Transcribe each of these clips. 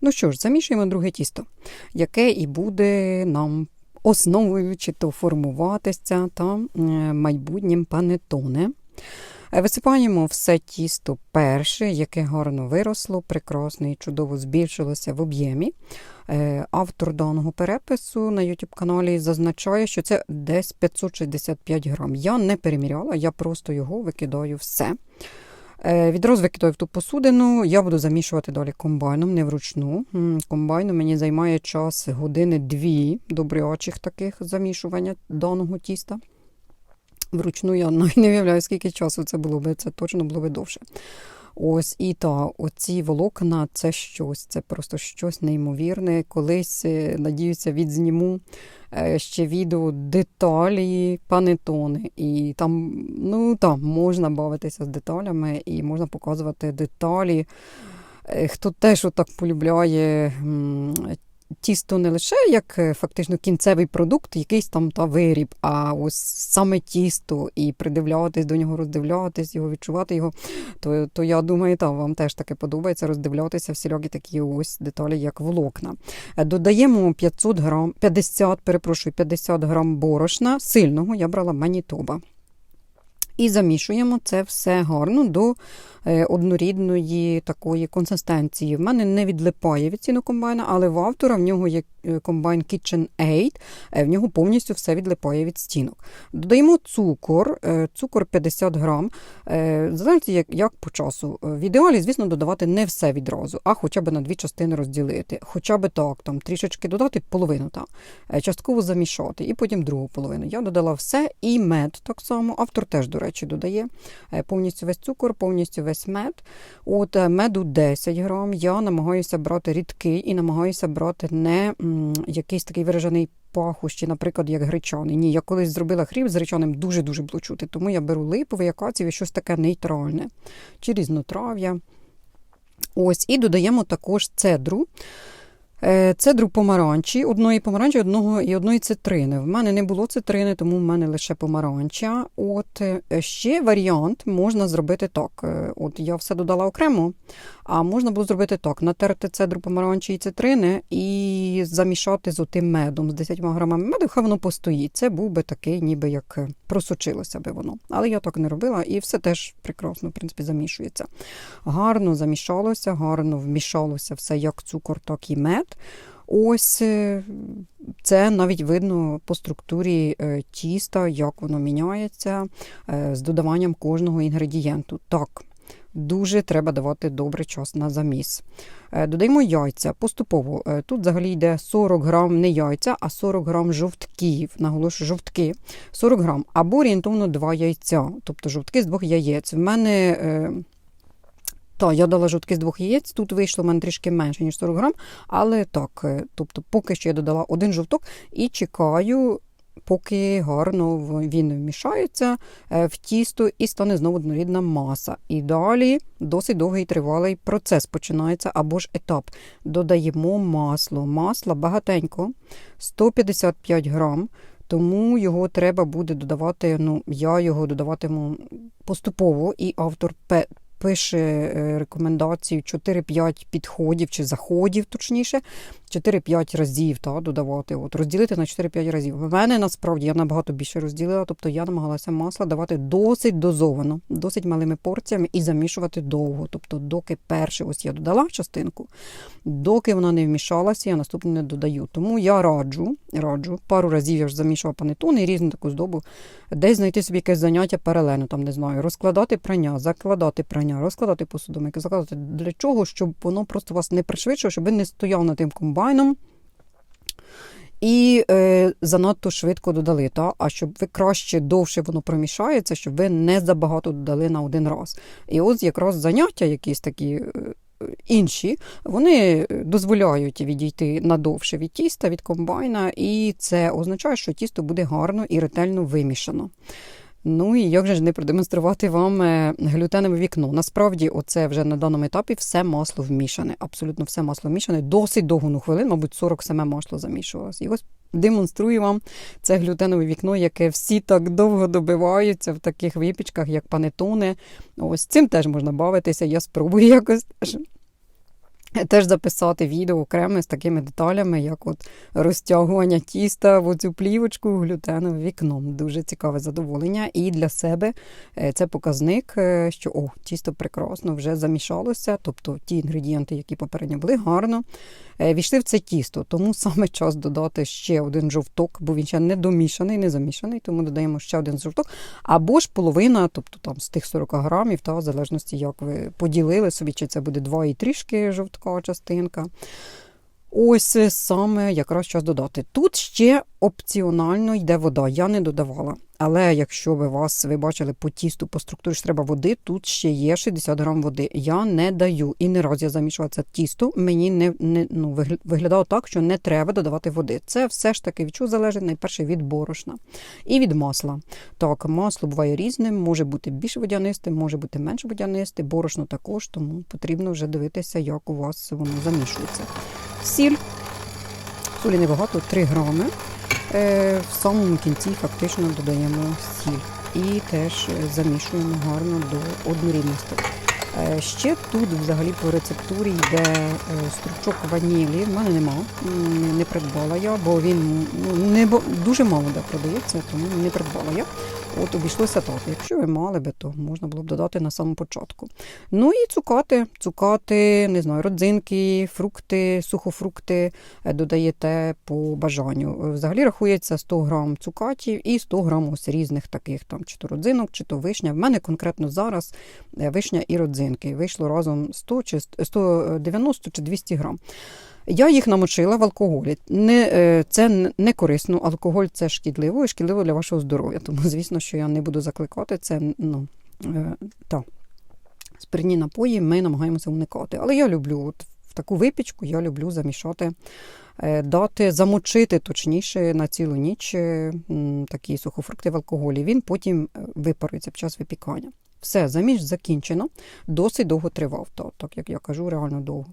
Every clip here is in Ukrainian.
Ну що ж, замішуємо друге тісто, яке і буде нам основою чи то формуватися та майбутнім панетоне. Е, Висипаємо все тісто перше, яке гарно виросло, прекрасно і чудово збільшилося в об'ємі. Е, Автор даного перепису на YouTube каналі зазначає, що це десь 565 грам. Я не переміряла, я просто його викидаю все. Е, викидаю в ту посудину. Я буду замішувати далі комбайном, не вручну. Комбайну мені займає час години-дві добрячих таких замішування даного тіста. Вручну я не уявляю, скільки часу це було би, це точно було би довше. Ось і та, оці волокна це щось, це просто щось неймовірне. Колись, е, надіюся, відзніму е, ще відео деталі панетони. І там, ну там можна бавитися з деталями і можна показувати деталі. Е, Хто теж отак полюбляє тісто не лише як е, фактично кінцевий продукт, якийсь там та виріб, а ось саме тісто і придивлятись до нього, роздивлятись його, відчувати його, то, то я думаю, та, вам теж таке подобається роздивлятися всілякі такі ось деталі, як волокна. Е, Додаємо 500 грам, 50, перепрошую, 50 грам борошна сильного, я брала манітоба. І замішуємо це все гарно до е, однорідної такої консистенції. В мене не відлипає від ціну комбайна, але в автора в нього є е, комбайн Kitchen 8, е, в нього повністю все відлипає від стінок. Додаємо цукор, е, цукор 50 грам. Знаєте, як, як по часу. В ідеалі, звісно, додавати не все відразу, а хоча б на дві частини розділити. Хоча б так, там трішечки додати половину, так. Е, частково замішати, і потім другу половину. Я додала все, і мед так само. Автор теж, до речі, додає повністю весь цукор, повністю весь мед. От меду 10 грам. Я намагаюся брати рідкий і намагаюся брати не якийсь такий виражений пахощі, наприклад, як гречаний. Ні, я колись зробила хліб з гречаним, дуже-дуже було чути, тому я беру липовий, акацію, щось таке нейтральне, чи різнотрав'я. Ось, і додаємо також цедру. Е, Цедру помаранчі, одної помаранчі, одного і одної цитрини. В мене не було цитрини, тому в мене лише помаранча. От е, ще варіант можна зробити так. Е, От я все додала окремо, а можна було зробити так: натерти цедру помаранчі і цитрини і замішати з отим медом, з 10 грамами меду, хай воно постоїть. Це був би такий, ніби як е, просочилося би воно. Але я так не робила, і все теж прекрасно, в принципі, замішується. Гарно замішалося, гарно вмішалося все як цукор, так і мед. Ось е, це навіть видно по структурі е, тіста, як воно міняється з додаванням кожного інгредієнту. Так, дуже треба давати добрий час на заміс. Е, Додаємо яйця поступово. Е, Тут взагалі йде 40 грам не яйця, а 40 грам жовтків. Наголошую, жовтки. 40 грам або орієнтовно 2 яйця, тобто жовтки з двох яєць. В мене. е, та, я дала жовтки з двох яєць, тут вийшло в мене трішки менше, ніж 40 грам, але так, тобто поки що я додала один жовток і чекаю, поки гарно він вмішається е, в тісто і стане знову однорідна маса. І далі досить довгий тривалий процес починається або ж етап. Додаємо масло. Масла багатенько, 155 грам. Тому його треба буде додавати. Ну, я його додаватиму поступово, і автор пише е, рекомендацію 4-5 підходів чи заходів, точніше, 4-5 разів та, додавати. От, розділити на 4-5 разів. В мене насправді я набагато більше розділила, тобто я намагалася масло давати досить дозовано, досить малими порціями і замішувати довго. Тобто, доки перше ось я додала частинку, доки вона не вмішалася, я наступну не додаю. Тому я раджу, раджу, пару разів я вже замішувала панетони і різну таку здобу, десь знайти собі якесь заняття паралельно, там не знаю, розкладати прання, закладати прання, розкладати посудомики, закладати для чого, щоб воно просто вас не пришвидшило, щоб ви не стояв над тим комбайном. І е, занадто швидко додали, та? а щоб ви краще довше воно промішається, щоб ви не забагато додали на один раз. І ось якраз заняття якісь такі е, інші, вони дозволяють відійти надовше від тіста, від комбайна, і це означає, що тісто буде гарно і ретельно вимішано. Ну і як же ж не продемонструвати вам е, глютенове вікно? Насправді, оце вже на даному етапі все масло вмішане. Абсолютно все масло вмішане. Досить довго ну, хвилин, мабуть, 40 саме масло замішувалось. І ось демонструю вам це глютенове вікно, яке всі так довго добиваються в таких випічках, як панетони. Ось цим теж можна бавитися. Я спробую якось теж Теж записати відео окреме з такими деталями, як от розтягування тіста в оцю плівочку глютенове вікном. Дуже цікаве задоволення. І для себе е, це показник, е, що о, тісто прекрасно вже замішалося, тобто ті інгредієнти, які попередньо були, гарно е, війшли в це тісто. Тому саме час додати ще один жовток, бо він ще не домішаний, не замішаний, тому додаємо ще один жовток. Або ж половина, тобто там з тих 40 грамів, та в залежності, як ви поділили собі, чи це буде 2 і трішки жовтка частинка. Ось саме якраз час додати. Тут ще опціонально йде вода, я не додавала. Але якщо ви вас ви бачили по тісту, по структурі що треба води, тут ще є 60 грам води. Я не даю. І не раз я замішувала це тісто, мені не не ну, виглядало так, що не треба додавати води. Це все ж таки від чого залежить найперше від борошна і від масла. Так, масло буває різним, може бути більш водянистим, може бути менш водянистим, борошно також, тому потрібно вже дивитися, як у вас воно замішується. Сіль, солі небагато, 3 грами. Е, в самому кінці фактично додаємо сіль і теж замішуємо гарно до однорідності. Е, ще тут взагалі по рецептурі йде е, стручок ванілі. В мене нема, не придбала я, бо він ну, не дуже мало де продається, тому не придбала я. От обійшлося так. Якщо ви мали би, то можна було б додати на самому початку. Ну і цукати, цукати, не знаю, родзинки, фрукти, сухофрукти е, додаєте по бажанню. Взагалі рахується 100 грам цукатів і 100 грам ось різних таких там, чи то родзинок, чи то вишня. В мене конкретно зараз вишня і родзинки. Вийшло разом 100 чи 190 чи 200 грам. Я їх намочила в алкоголі. Не, е, Це не корисно, алкоголь це шкідливо і шкідливо для вашого здоров'я. Тому, звісно, що я не буду закликати це. ну, е, та. Спиртні напої ми намагаємося уникати. Але я люблю от в таку випічку, я люблю замішати, е, дати, замочити точніше на цілу ніч такі сухофрукти в алкоголі. Він потім випарується під час випікання. Все, заміж закінчено, досить довго тривав, так, так як я кажу, реально довго.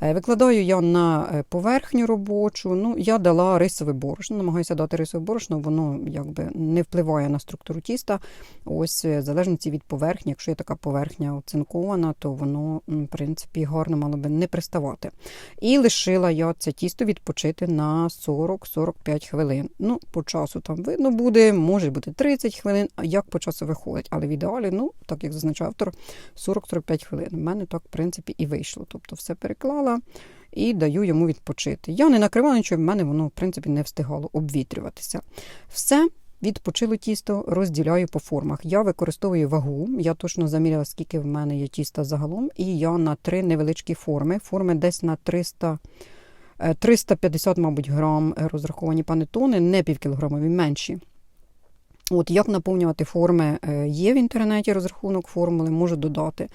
Е, викладаю я на е, поверхню робочу. Ну, Я дала рисове борошно, намагаюся дати рисове борошно, воно якби не впливає на структуру тіста. Ось, е, в залежності від поверхні, якщо є така поверхня оцинкована, то воно, в принципі, гарно мало би не приставати. І лишила я це тісто відпочити на 40-45 хвилин. Ну, По часу там видно буде, може бути 30 хвилин, як по часу виходить. Але в ідеалі, ну, так як зазначав автор, 40-45 хвилин. У мене так, в принципі, і вийшло. Тобто все переклала накрила і даю йому відпочити. Я не накривала нічого, в мене воно, в принципі, не встигало обвітрюватися. Все. Відпочило тісто, розділяю по формах. Я використовую вагу, я точно заміряла, скільки в мене є тіста загалом, і я на три невеличкі форми. Форми десь на 300, 350, е, мабуть, грам розраховані панетони, не півкілограмові, менші. От Як наповнювати форми е, є в інтернеті розрахунок формули, можу додати.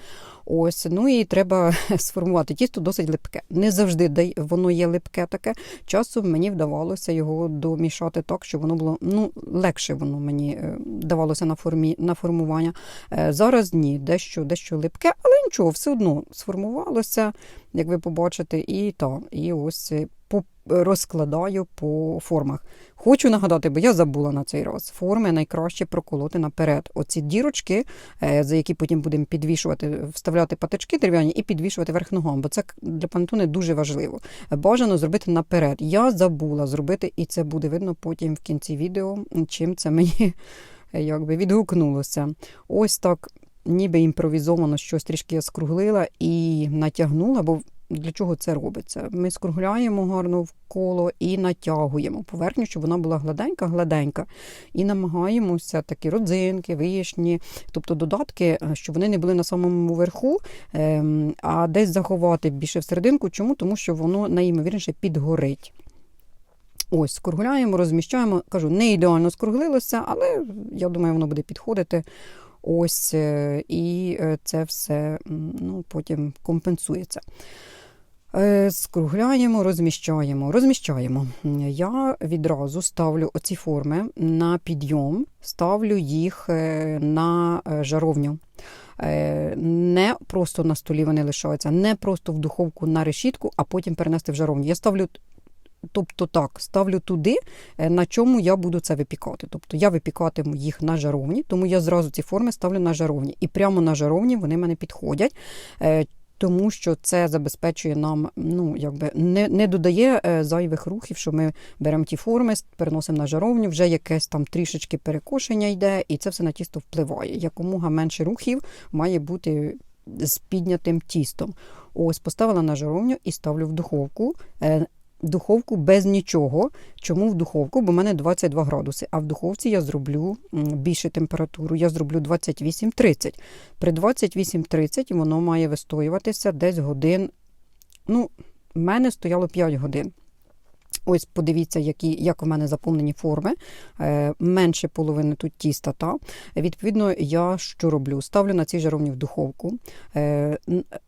Ось, Ну і треба сформувати. Тісто досить липке. Не завжди воно є липке таке. Часом мені вдавалося його домішати так, щоб воно було ну, легше воно мені е, давалося на формі, на формування. Е, зараз ні, дещо дещо липке, але нічого, все одно сформувалося, як ви побачите, і та, і ось розкладаю по формах. Хочу нагадати, бо я забула на цей раз. Форми найкраще проколоти наперед. Оці дірочки, е, за які потім будемо підвішувати, вставляти патички дерев'яні і підвішувати верх ногом, бо це для пантони дуже важливо. Бажано зробити наперед. Я забула зробити, і це буде видно потім в кінці відео, чим це мені якби відгукнулося. Ось так. Ніби імпровізовано щось трішки я скруглила і натягнула, бо для чого це робиться? Ми скругляємо гарно в коло і натягуємо поверхню, щоб вона була гладенька-гладенька. І намагаємося такі родзинки, вишні, тобто додатки, е, щоб вони не були на самому верху, ем, а десь заховати більше всерединку. Чому? Тому що воно найімовірніше підгорить. Ось, скругляємо, розміщаємо. Кажу, не ідеально скруглилося, але я думаю, воно буде підходити. Ось, е, І е, це все ну, потім компенсується. Е, скругляємо, розміщаємо. Розміщаємо. Я відразу ставлю оці форми на підйом, ставлю їх на жаровню. Не просто на столі вони лишаються, не просто в духовку на решітку, а потім перенести в жаровню. Я ставлю. Тобто так, ставлю туди, на чому я буду це випікати. Тобто я випікатиму їх на жаровні, тому я зразу ці форми ставлю на жаровні. І прямо на жаровні вони мене підходять. тому що це забезпечує нам, ну якби не, не додає е, зайвих рухів, що ми беремо ті форми, переносимо на жаровню, вже якесь там трішечки перекошення йде, і це все на тісто впливає. Якомога менше рухів має бути з піднятим тістом. Ось поставила на жаровню і ставлю в духовку. Духовку без нічого. Чому в духовку? Бо в мене 22 градуси, а в духовці я зроблю більше температуру. Я зроблю 28-30. При 28-30 воно має вистоюватися десь годин. Ну, в мене стояло 5 годин. Ось подивіться, які, як у мене заповнені форми. Е, менше половини тут тіста. Та. Відповідно, я що роблю? Ставлю на цій жаровні в духовку, е,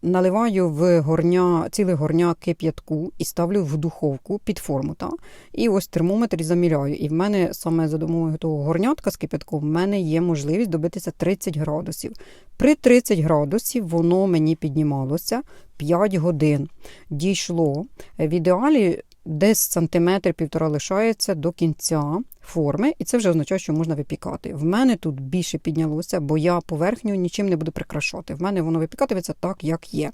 наливаю в горня, ціле горня кип'ятку і ставлю в духовку під форму. Та. І ось термометр заміряю. І в мене саме за допомогою того горнятка з кип'ятком в мене є можливість добитися 30 градусів. При 30 градусів воно мені піднімалося 5 годин. Дійшло. В ідеалі десь сантиметр півтора лишається до кінця форми, і це вже означає, що можна випікати. В мене тут більше піднялося, бо я поверхню нічим не буду прикрашати. В мене воно випікатиметься так, як є.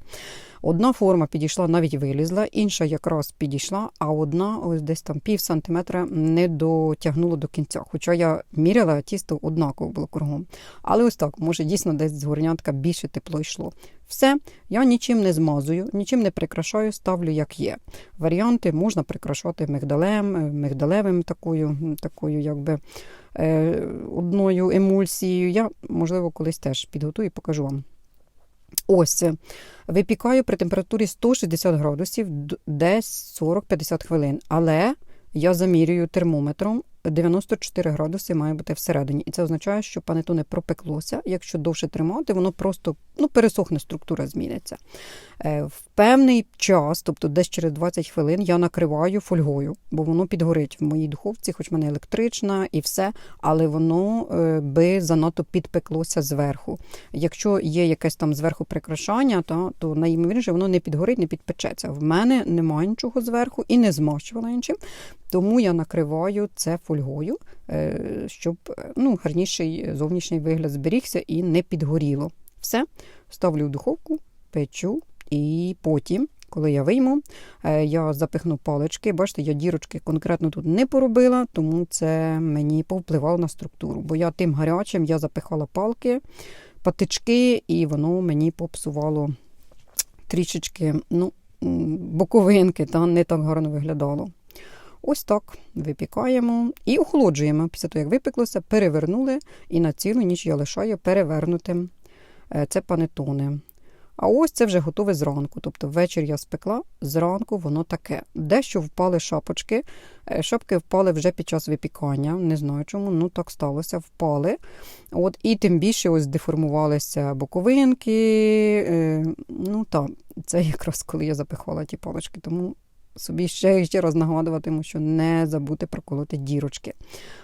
Одна форма підійшла, навіть вилізла, інша якраз підійшла, а одна ось десь там пів сантиметра не дотягнула до кінця. Хоча я міряла, тісто однаково було кругом. Але ось так, може, дійсно десь з горнятка більше тепло йшло. Все, я нічим не змазую, нічим не прикрашаю, ставлю як є. Варіанти можна прикрашати мигдалем, е, мигдалевим такою, такою якби е, одною емульсією. Я, можливо, колись теж підготую і покажу вам. Ось е, випікаю при температурі 160 градусів десь 40-50 хвилин. Але я замірюю термометром 94 градуси має бути всередині. І це означає, що панетоне пропеклося. Якщо довше тримати, воно просто ну, пересохне, структура зміниться. Е, В певний час, тобто десь через 20 хвилин, я накриваю фольгою, бо воно підгорить в моїй духовці, хоч в мене електрична і все, але воно е, би занадто підпеклося зверху. Якщо є якесь там зверху прикрашання, то, то найімовірніше воно не підгорить, не підпечеться. В мене немає нічого зверху і не змащувала іншим, тому я накриваю це фольгою, е, щоб ну, гарніший зовнішній вигляд зберігся і не підгоріло. Все, ставлю в духовку, печу, і потім, коли я вийму, е, я запихну палички. Бачите, я дірочки конкретно тут не поробила, тому це мені повпливало на структуру. Бо я тим гарячим я запихала палки, патички, і воно мені попсувало трішечки ну, боковинки, та не так гарно виглядало. Ось так випікаємо і охолоджуємо. Після того, як випеклося, перевернули, і на цілу ніч я лишаю перевернутим. Е, Це панетони. А ось це вже готове зранку. Тобто ввечері я спекла, зранку воно таке. Дещо впали шапочки. Е, Шапки впали вже під час випікання. Не знаю чому, ну так сталося, впали. От, і тим більше ось деформувалися боковинки. Е, Ну так, це якраз коли я запихала ті палички. Тому собі ще ще раз нагадуватиму, що не забути проколоти дірочки.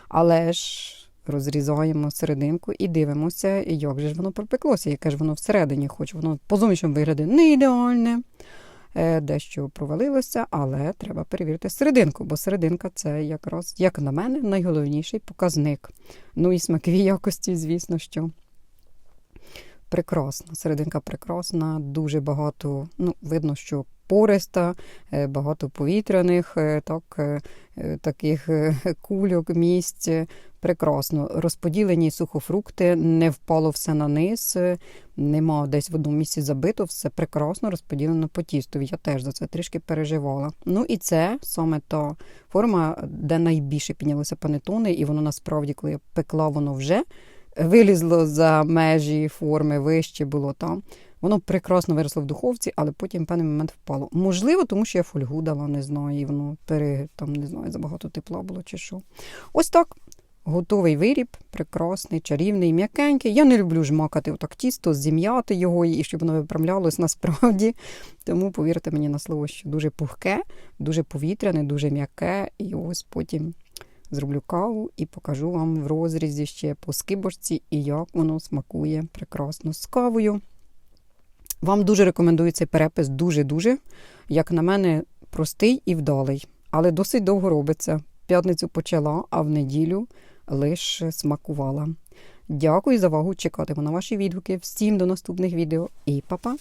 Але ж розрізаємо серединку і дивимося, як же ж воно пропеклося, яке ж воно всередині, хоч воно по зовнішньому вигляді не ідеальне. е, Дещо провалилося, але треба перевірити серединку, бо серединка це якраз, як на мене, найголовніший показник. Ну і смакові якості, звісно, що прекрасна. Серединка прекрасна, дуже багато, ну, видно, що пориста, е, багато повітряних, е, так, е, таких кульок, місць. Прекрасно. Розподілені сухофрукти, не впало все на низ, нема десь в одному місці забито, все прекрасно розподілено по тісту. Я теж за це трішки переживала. Ну і це саме та форма, де найбільше піднялося панетони, і воно насправді, коли я пекла, воно вже вилізло за межі форми, вище було там. Воно прекрасно виросло в духовці, але потім в певний момент впало. Можливо, тому що я фольгу дала, не знаю, і воно пере, там, не знаю, забагато тепла було чи що. Ось так. Готовий виріб, прекрасний, чарівний, м'якенький. Я не люблю жмакати отак тісто, зім'яти його і щоб воно виправлялось насправді. Тому повірте мені на слово, що дуже пухке, дуже повітряне, дуже м'яке. І ось потім зроблю каву і покажу вам в розрізі ще по скибочці і як воно смакує прекрасно з кавою. Вам дуже рекомендую цей перепис, дуже-дуже. Як на мене, простий і вдалий, але досить довго робиться. П'ятницю почала, а в неділю лише смакувала. Дякую за увагу. Чекатиму на ваші відгуки. Всім до наступних відео і па-па!